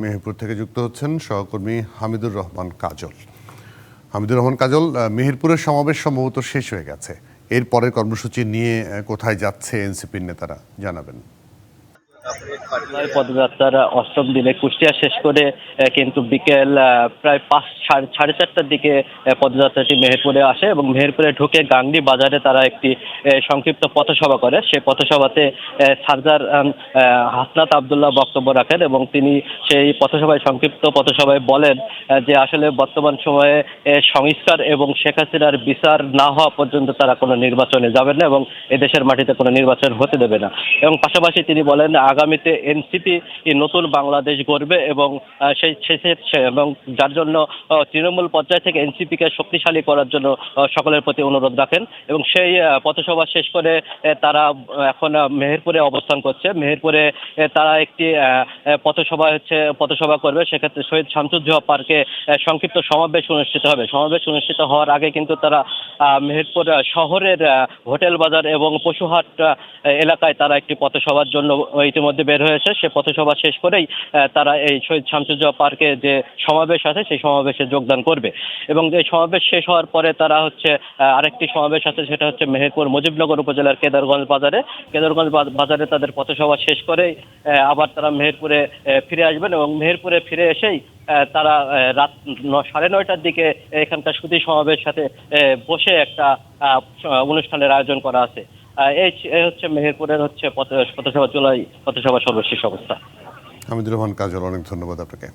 মেহেরপুর থেকে যুক্ত হচ্ছেন সহকর্মী হামিদুর রহমান কাজল। হামিদুর রহমান কাজল মেহেরপুরের সমাবেশ সম্ভবত শেষ হয়ে গেছে। এর পরের কর্মসূচি নিয়ে কোথায় যাচ্ছে এনসিপির নেতারা জানাবেন। পদযাত্রার অষ্টম দিনে কুষ্টিয়া শেষ করে কিন্তু বিকেল প্রায় পাঁচ সাড়ে চারটার দিকে পদযাত্রাটি মেহেরপুরে আসে এবং মেহেরপুরে ঢুকে গাংডি বাজারে তারা একটি সংক্ষিপ্ত পথসভা করে। সেই পথসভাতে আহ, হাসনাত আবদুল্লাহ বক্তব্য রাখেন এবং তিনি সেই পথসভায় সংক্ষিপ্ত পথসভায় বলেন যে আসলে বর্তমান সময়ে সংস্কার এবং শেখ হাসিনার বিচার না হওয়া পর্যন্ত তারা কোনো নির্বাচনে যাবেন না এবং এদেশের মাটিতে কোনো নির্বাচন হতে দেবে না। এবং পাশাপাশি তিনি বলেন আগামীতে এনসিপি নতুন বাংলাদেশ গড়বে এবং সেই এবং যার জন্য তৃণমূল পর্যায় থেকে এনসিপিকে শক্তিশালী করার জন্য সকলের প্রতি অনুরোধ রাখেন এবং সেই পথসভা শেষ করে তারা এখন মেহেরপুরে অবস্থান করছে। মেহেরপুরে তারা একটি পথসভা হচ্ছে, পথসভা করবে। সেক্ষেত্রে শহীদ শামসুজ্জোহা পার্কে সংক্ষিপ্ত সমাবেশ অনুষ্ঠিত হবে। সমাবেশ অনুষ্ঠিত হওয়ার আগে কিন্তু তারা মেহেরপুর শহরের হোটেল বাজার এবং পশুহাট এলাকায় তারা একটি পথসভার জন্য ইতিমধ্যে বের হয়েছে। সে পথসভা শেষ করেই তারা এই শহীদ শামসুজ্জোহা পার্কে যে সমাবেশ আছে, সেই সমাবেশে যোগদান করবে। এবং এই সমাবেশ শেষ হওয়ার পরে তারা হচ্ছে আরেকটি সমাবেশ আছে, সেটা হচ্ছে মেহেরপুর মুজিবনগর উপজেলার কেদারগঞ্জ বাজারে। কেদারগঞ্জ বাজারে তাদের পথসভা শেষ করেই আবার তারা মেহেরপুরে ফিরে আসবেন এবং মেহেরপুরে ফিরে এসেই তারা রাত সাড়ে নয়টার দিকে এখানকার সুদী সমাবেশের সাথে বসে একটা অনুষ্ঠানের আয়োজন করা আছে। এই হচ্ছে মেহেরপুরের হচ্ছে পথ- পথসভা চলাই পথসভা সর্বশেষ অবস্থা। হামিদুর রহমান কাজল, অনেক ধন্যবাদ আপনাকে।